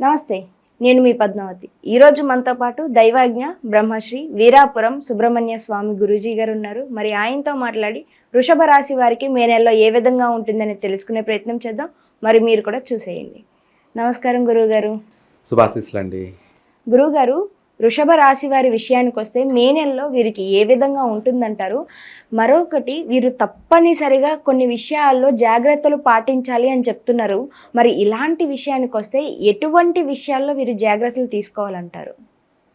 నమస్తే నేను మీ పద్మావతి. ఈరోజు మనతో పాటు దైవాజ్ఞ బ్రహ్మశ్రీ వీరాపురం సుబ్రహ్మణ్య స్వామి గురూజీ గారు ఉన్నారు. మరి ఆయనతో మాట్లాడి వృషభ రాశి వారికి మే నెలలో ఏ విధంగా ఉంటుందని తెలుసుకునే ప్రయత్నం చేద్దాం. మరి మీరు కూడా చూసేయండి. నమస్కారం గురువు గారు గురువుగారు వృషభ రాశి వారి విషయానికి వస్తే మే నెలలో వీరికి ఏ విధంగా ఉంటుందంటారు? మరొకటి వీరు తప్పనిసరిగా కొన్ని విషయాల్లో జాగ్రత్తలు పాటించాలి అని చెప్తున్నారు. మరి ఇలాంటి విషయానికి వస్తే ఎటువంటి విషయాల్లో వీరు జాగ్రత్తలు తీసుకోవాలంటారు?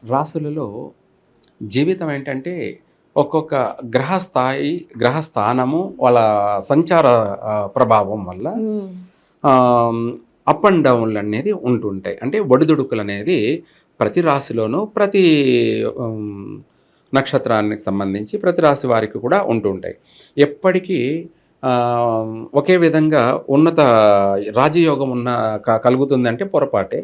రాసులలో జీవితం ఏంటంటే ఒక్కొక్క గ్రహ స్థాయి గ్రహ స్థానము వాళ్ళ సంచార ప్రభావం వల్ల అప్ అండ్ డౌన్లు అనేది ఉంటుంటాయి. అంటే ఒడిదుడుకులు అనేది ప్రతి రాశిలోనూ ప్రతి నక్షత్రానికి సంబంధించి ప్రతి రాశి వారికి కూడా ఉంటుంటాయి ఎప్పటికీ ఆ, ఒకే విధంగా ఉన్నత రాజయోగం ఉన్న కలుగుతుందంటే పొరపాటే.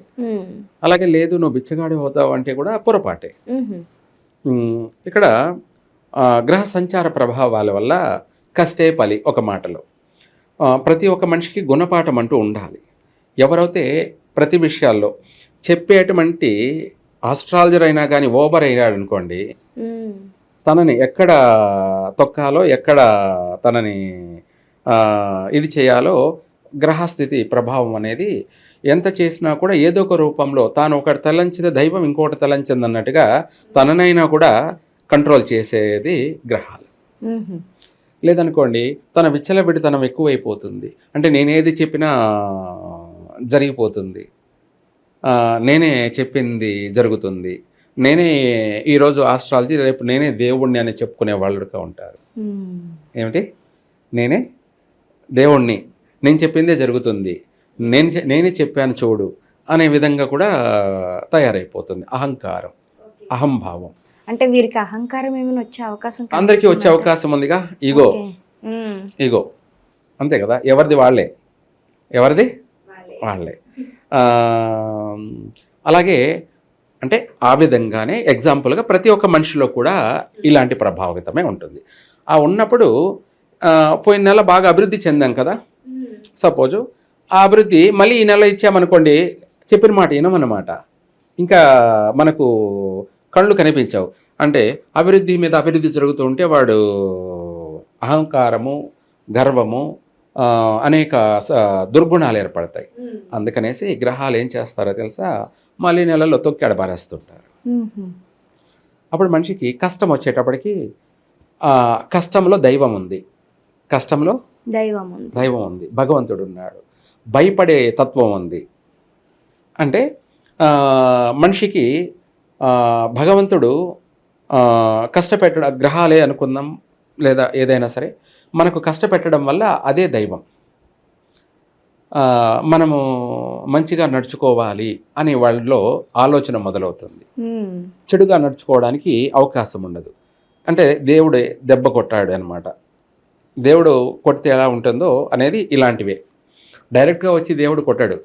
అలాగే లేదు నువ్వు బిచ్చగాడి అవుతావు అంటే కూడా పొరపాటే. ఇక్కడ గ్రహ సంచార ప్రభావాల వల్ల కష్టే పలి ఒక మాటలో. ప్రతి ఒక్క మనిషికి గుణపాఠం అంటూ ఉండాలి. ఎవరైతే ప్రతి విషయాల్లో చెప్పేటువంటి ఆస్ట్రాలజర్ అయినా కానీ ఓబర్ అయినాడు అనుకోండి తనని ఎక్కడ తొక్కాలో ఎక్కడ తనని ఇది చేయాలో గ్రహస్థితి ప్రభావం అనేది ఎంత చేసినా కూడా ఏదో ఒక రూపంలో తాను ఒకటి తలంచిన దైవం ఇంకొకటి తలంచింది అన్నట్టుగా తననైనా కూడా కంట్రోల్ చేసేది గ్రహాలు. లేదనుకోండి తన విచ్చలబిడితనం ఎక్కువైపోతుంది. అంటే నేనేది చెప్పినా జరిగిపోతుంది. నేనే చెప్పింది జరుగుతుంది. నేనే ఈరోజు ఆస్ట్రాలజీ రేపు నేనే దేవుణ్ణి అని చెప్పుకునే వాళ్ళుగా ఉంటారు. ఏమిటి? నేనే దేవుణ్ణి. నేను చెప్పిందే జరుగుతుంది. నేను నేనే చెప్పాను చూడు అనే విధంగా కూడా తయారైపోతుంది. అహంకారం. అహంభావం. అంటే వీరికి అహంకారం ఏమైనా వచ్చే అవకాశం అందరికీ వచ్చే అవకాశం ఉందిగా? ఈగో ఈగో అంతే కదా? ఎవరిది వాళ్ళే? ఎవరిది? వాళ్ళే. అలాగే అంటే ఆ విధంగానే ఎగ్జాంపుల్గా ప్రతి ఒక్క మనిషిలో కూడా ఇలాంటి ప్రభావితమే ఉంటుంది. ఆ ఉన్నప్పుడు పోయిన నెల బాగా అభివృద్ధి చెందాం కదా? సపోజు ఆ అభివృద్ధి మళ్ళీ ఈ నెల ఇచ్చామనుకోండి చెప్పిన మాట వినమన్నమాట. ఇంకా మనకు కళ్ళు కనిపించవు. అంటే అభివృద్ధి మీద అభివృద్ధి జరుగుతూ ఉంటే వాడు అహంకారము గర్వము అనేక దుర్గుణాలు ఏర్పడతాయి. అందుకనేసి గ్రహాలు ఏం చేస్తారో తెలుసా? మళ్ళీ నెలలో తొక్కి పారేస్తుంటారు అప్పుడు మనిషికి కష్టం వచ్చేటప్పటికి కష్టంలో దైవం ఉంది. కష్టంలో దైవం ఉంది. దైవం ఉంది. భగవంతుడు ఉన్నాడు. భయపడే తత్వం ఉంది. అంటే మనిషికి భగవంతుడు కష్టపెట్టడం గ్రహాలే అనుకుందాం లేదా ఏదైనా సరే మనకు కష్టపెట్టడం వల్ల అదే దైవం. మనము మంచిగా నడుచుకోవాలి అనే వాళ్ళలో ఆలోచన మొదలవుతుంది. చెడుగా నడుచుకోవడానికి అవకాశం ఉండదు. అంటే దేవుడు దెబ్బ కొట్టాడు అనమాట దేవుడు కొడితే ఎలా ఉంటుందో అనేది ఇలాంటివే. డైరెక్ట్గా వచ్చి దేవుడు కొట్టాడు.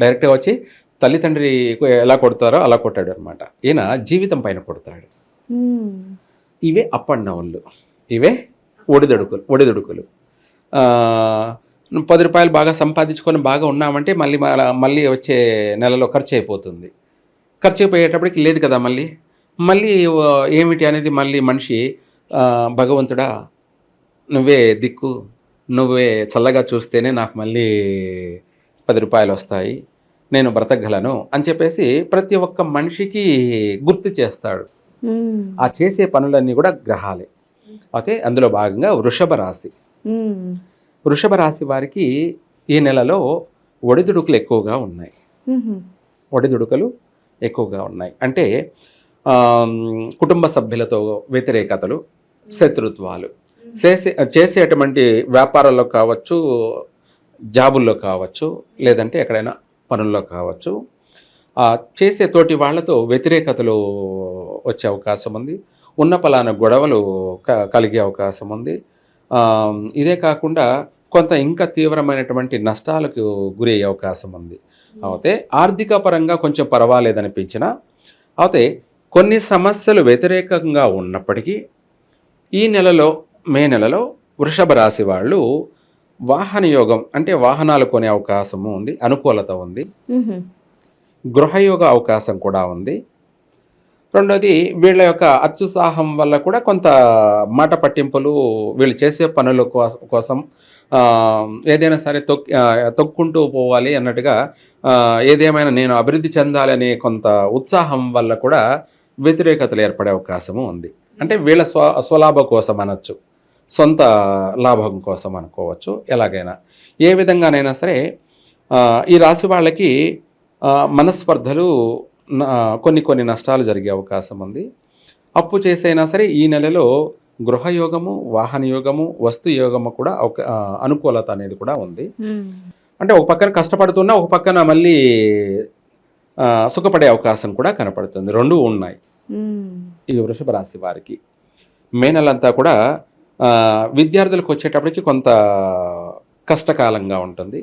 డైరెక్ట్గా వచ్చి తల్లిదండ్రి ఎలా కొడతారో అలా కొట్టాడు అనమాట ఈయన జీవితం పైన కొడతాడు. ఇవే అప్ అండ్ డౌన్లు. ఇవే ఒడిదొడుకులు ఒడిదొడుకులు. పది రూపాయలు బాగా సంపాదించుకొని బాగా ఉన్నామంటే మళ్ళీ మళ్ళీ వచ్చే నెలలో ఖర్చు అయిపోతుంది. ఖర్చు అయిపోయేటప్పటికి లేదు కదా మళ్ళీ. మళ్ళీ ఏమిటి అనేది మళ్ళీ మనిషి భగవంతుడా నువ్వే దిక్కు నువ్వే చల్లగా చూస్తేనే నాకు మళ్ళీ పది రూపాయలు వస్తాయి నేను బ్రతకగలను అని చెప్పేసి ప్రతి ఒక్క మనిషికి గుర్తు చేస్తాడు. ఆ చేసే పనులన్నీ కూడా గ్రహాలే. అయితే అందులో భాగంగా వృషభ రాశి. వృషభ రాశి వారికి ఈ నెలలో ఒడిదుడుకులు ఎక్కువగా ఉన్నాయి. ఒడిదుడుకులు ఎక్కువగా ఉన్నాయి. అంటే కుటుంబ సభ్యులతో వ్యతిరేకతలు శత్రుత్వాలు చేసే చేసేటువంటి వ్యాపారాల్లో కావచ్చు జాబుల్లో కావచ్చు లేదంటే ఎక్కడైనా పనుల్లో కావచ్చు చేసే తోటి వాళ్ళతో వ్యతిరేకతలు వచ్చే అవకాశం ఉంది. ఉన్న పలానా గొడవలు క- కలిగే అవకాశం ఉంది. ఇదే కాకుండా కొంత ఇంకా తీవ్రమైనటువంటి నష్టాలకు గురి అయ్యే అవకాశం ఉంది. అయితే ఆర్థిక పరంగా కొంచెం పర్వాలేదనిపించిన అయితే కొన్ని సమస్యలు వ్యతిరేకంగా ఉన్నప్పటికీ ఈ నెలలో మే నెలలో వృషభ రాశి వాళ్ళు వాహన యోగం అంటే వాహనాలు కొనే అవకాశము ఉంది అనుకూలత ఉంది. గృహయోగ అవకాశం కూడా ఉంది. రెండోది వీళ్ళ యొక్క అత్యుత్సాహం వల్ల కూడా కొంత మాట పట్టింపులు వీళ్ళు చేసే పనుల కోసం ఏదైనా సరే తొక్ తొక్కుంటూ పోవాలి అన్నట్టుగా ఏదేమైనా నేను అభివృద్ధి చెందాలనే కొంత ఉత్సాహం వల్ల కూడా వ్యతిరేకతలు ఏర్పడే అవకాశము ఉంది. అంటే వీళ్ళ స్వ స్వలాభ కోసం అనొచ్చు సొంత లాభం కోసం అనుకోవచ్చు ఎలాగైనా. ఏ విధంగానైనా సరే ఈ రాశి వాళ్ళకి మనస్పర్ధలు కొన్ని కొన్ని నష్టాలు జరిగే అవకాశం ఉంది. అప్పు చేసైనా సరే ఈ నెలలో గృహయోగము వాహన యోగము వస్తు యోగము కూడా ఒక అనుకూలత అనేది కూడా ఉంది. అంటే ఒక పక్కన కష్టపడుతున్నా ఒక పక్కన మళ్ళీ సుఖపడే అవకాశం కూడా కనపడుతుంది. రెండు ఉన్నాయి. ఈ వృషభ రాశి వారికి. మే నెలంతా కూడా విద్యార్థులకు వచ్చేటప్పటికి కొంత కష్టకాలంగా ఉంటుంది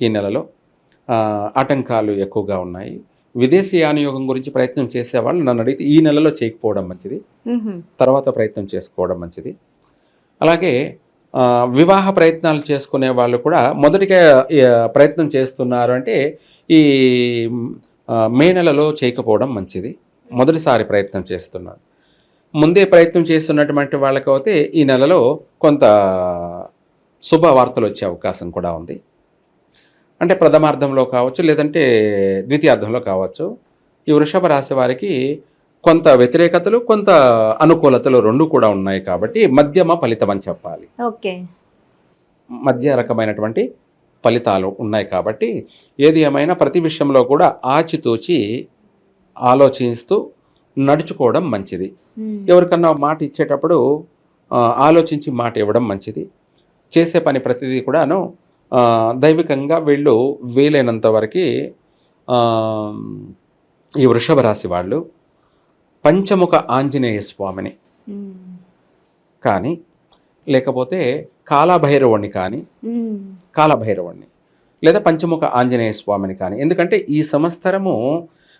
ఈ నెలలో. ఆటంకాలు ఎక్కువగా ఉన్నాయి. విదేశీ యానయోగం గురించి ప్రయత్నం చేసేవాళ్ళు నన్ను అడిగితే ఈ నెలలో చేయకపోవడం మంచిది. తర్వాత ప్రయత్నం చేసుకోవడం మంచిది. అలాగే వివాహ ప్రయత్నాలు చేసుకునే వాళ్ళు కూడా మొదటిగా ప్రయత్నం చేస్తున్నారు అంటే ఈ మే నెలలో చేయకపోవడం మంచిది. మొదటిసారి ప్రయత్నం చేస్తున్నారు. ముందే ప్రయత్నం చేస్తున్నటువంటి వాళ్ళకైతే ఈ నెలలో కొంత శుభవార్తలు వచ్చే అవకాశం కూడా ఉంది. అంటే ప్రథమార్థంలో కావచ్చు లేదంటే ద్వితీయార్థంలో కావచ్చు ఈ వృషభ రాశి వారికి కొంత వ్యతిరేకతలు కొంత అనుకూలతలు రెండు కూడా ఉన్నాయి కాబట్టి మధ్యమ ఫలితం అని చెప్పాలి. ఓకే. మధ్య రకమైనటువంటి ఫలితాలు ఉన్నాయి కాబట్టి ఏది ఏమైనా ప్రతి విషయంలో కూడా ఆచితూచి ఆలోచిస్తూ నడుచుకోవడం మంచిది. ఎవరికన్నా మాట ఇచ్చేటప్పుడు ఆలోచించి మాట ఇవ్వడం మంచిది. చేసే పని ప్రతిదీ కూడాను దైవికంగా వీళ్ళు వీలైనంత వరకు ఈ వృషభ రాశి వాళ్ళు పంచముఖ ఆంజనేయ స్వామిని. కానీ లేకపోతే కాలభైరవుణ్ణి కానీ. కాలభైరవుణ్ణి లేదా పంచముఖ ఆంజనేయ స్వామిని కానీ ఎందుకంటే ఈ సంవత్సరము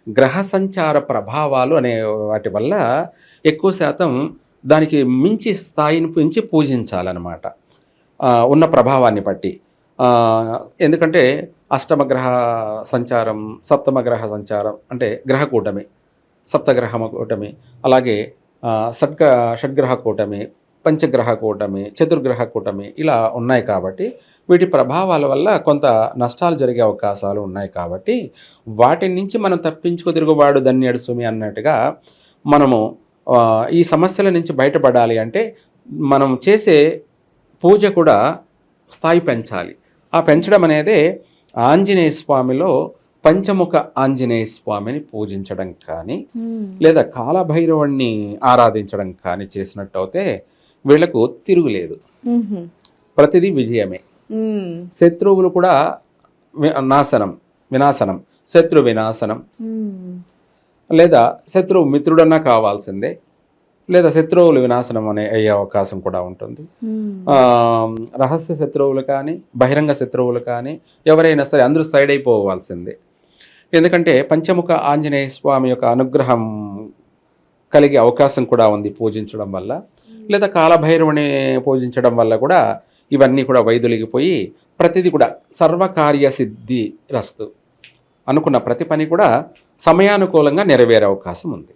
గ్రహ సంచార ప్రభావాలు అనే వాటి వల్ల ఎక్కువ శాతం దానికి మించి స్థాయిని పెంచి పూజించాలన్నమాట ఉన్న ప్రభావాన్ని బట్టి ఎందుకంటే అష్టమ గ్రహ సంచారం సప్తమ గ్రహ సంచారం అంటే గ్రహ కూటమి సప్తగ్రహ కూటమి అలాగే షడ్గ షడ్గ్రహ కూటమి పంచగ్రహ కూటమి చతుర్గ్రహ కూటమి ఇలా ఉన్నాయి కాబట్టి వీటి ప్రభావాల వల్ల కొంత నష్టాలు జరిగే అవకాశాలు ఉన్నాయి కాబట్టి వాటి నుంచి మనం తప్పించుకు తిరుగుబాడు దన్యడు సుమి అన్నట్టుగా మనము ఈ సమస్యల నుంచి బయటపడాలి అంటే మనం చేసే పూజ కూడా స్థాయి పెంచాలి. ఆ పెంచడం అనేదే ఆంజనేయ స్వామిలో పంచముఖ ఆంజనేయ స్వామిని పూజించడం కానీ. లేదా కాలభైరవుణ్ణి ఆరాధించడం కానీ చేసినట్టు అయితే వీళ్ళకు తిరుగులేదు. ప్రతిదీ విజయమే. శత్రువులు కూడా నాశనం వినాశనం శత్రు వినాశనం. లేదా శత్రువు మిత్రుడన్నా కావాల్సిందే లేదా శత్రువులు వినాశనం అనే అయ్యే అవకాశం కూడా ఉంటుంది. ఆ, రహస్య శత్రువులు కానీ బహిరంగ శత్రువులు కానీ ఎవరైనా సరే అందరూ సైడ్ అయిపోవాల్సిందే. ఎందుకంటే పంచముఖ ఆంజనేయ స్వామి యొక్క అనుగ్రహం కలిగే అవకాశం కూడా ఉంది పూజించడం వల్ల. లేదా కాలభైరవుని పూజించడం వల్ల కూడా ఇవన్నీ కూడా వైదొలిగిపోయి ప్రతిదీ కూడా సర్వకార్య సిద్ధి రస్తు అనుకున్న ప్రతి పని కూడా సమయానుకూలంగా నెరవేరే అవకాశం ఉంది.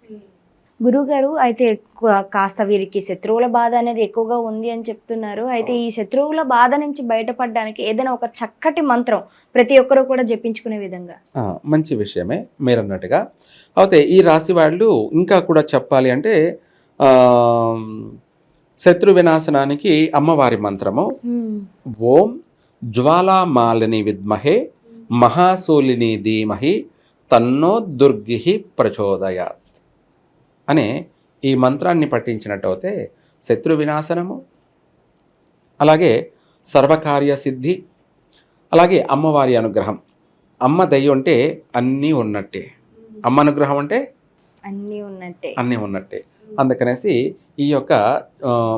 గురుగారు అయితే ఎక్కువ కాస్త వీరికి శత్రువుల బాధ అనేది ఎక్కువగా ఉంది అని చెప్తున్నారు. అయితే ఈ శత్రువుల బాధ నుంచి బయటపడడానికి ఏదైనా ఒక చక్కటి మంత్రం ప్రతి ఒక్కరూ కూడా జపించుకునే విధంగా. మంచి విషయమే మీరు అన్నట్టుగా అయితే ఈ రాశి వాళ్ళు ఇంకా కూడా చెప్పాలి అంటే ఆ, శత్రు వినాశనానికి అమ్మవారి మంత్రము. ఓం జ్వాలామాలిని విద్మహే మహాశూలిని ధీమహి తన్నో దుర్గి ప్రచోదయాత్. అనే ఈ మంత్రాన్ని పఠించినట్టయితే శత్రు వినాశనము అలాగే సర్వకార్య సిద్ధి అలాగే అమ్మవారి అనుగ్రహం. అమ్మ దయ్య అంటే అన్నీ ఉన్నట్టే. అమ్మ అనుగ్రహం అంటే? అన్నీ ఉన్నట్టే. అన్నీ ఉన్నట్టే. అందుకనేసి ఈ యొక్క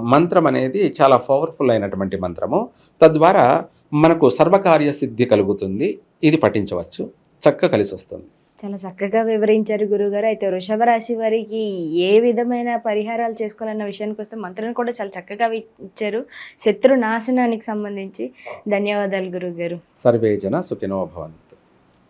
మంత్రం అనేది చాలా పవర్ఫుల్ అయినటువంటి మంత్రము. తద్వారా మనకు సర్వకార్య సిద్ధి కలుగుతుంది. ఇది పఠించవచ్చు. చక్కగా కలిసి వస్తుంది చాలా చక్కగా వివరించారు గురుగారు అయితే వృషభ రాశి వారికి ఏ విధమైన పరిహారాలు చేసుకోవాలన్న విషయానికి వస్తే మంత్రాలను కూడా చాలా చక్కగా ఇచ్చారు శత్రు నాశనానికి సంబంధించి ధన్యవాదాలు గురుగారు సర్వే జన సుఖినో భవంతు.